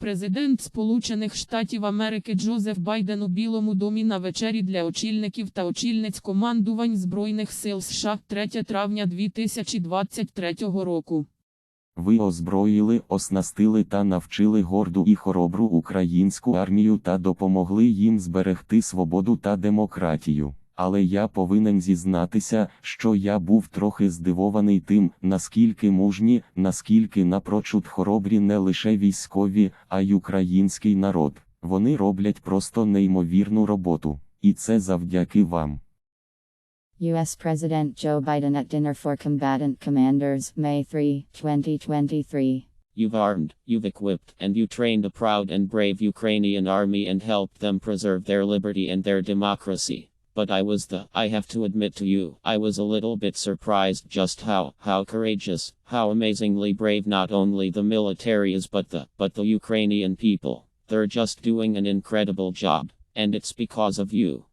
Президент Сполучених Штатів Америки Джозеф Байден у Білому домі на вечері для очільників та очільниць командувань Збройних сил США 3 травня 2023 року. Ви озброїли, оснастили та навчили горду і хоробру українську армію та допомогли їм зберегти свободу та демократію. Але я повинен зізнатися, що я був трохи здивований тим, наскільки мужні, наскільки напрочуд хоробрі не лише військові, а й український народ. Вони роблять просто неймовірну роботу. І це завдяки вам. U.S. President Joe Biden at dinner for combatant commanders, May 3, 2023. You've armed, you've equipped, and you trained a proud and brave Ukrainian army and helped them preserve their liberty and their democracy. But I was the, I have to admit to you, I was a little bit surprised just how, how courageous, how amazingly brave not only the military is but the, but the Ukrainian people. They're just doing an incredible job, and it's because of you.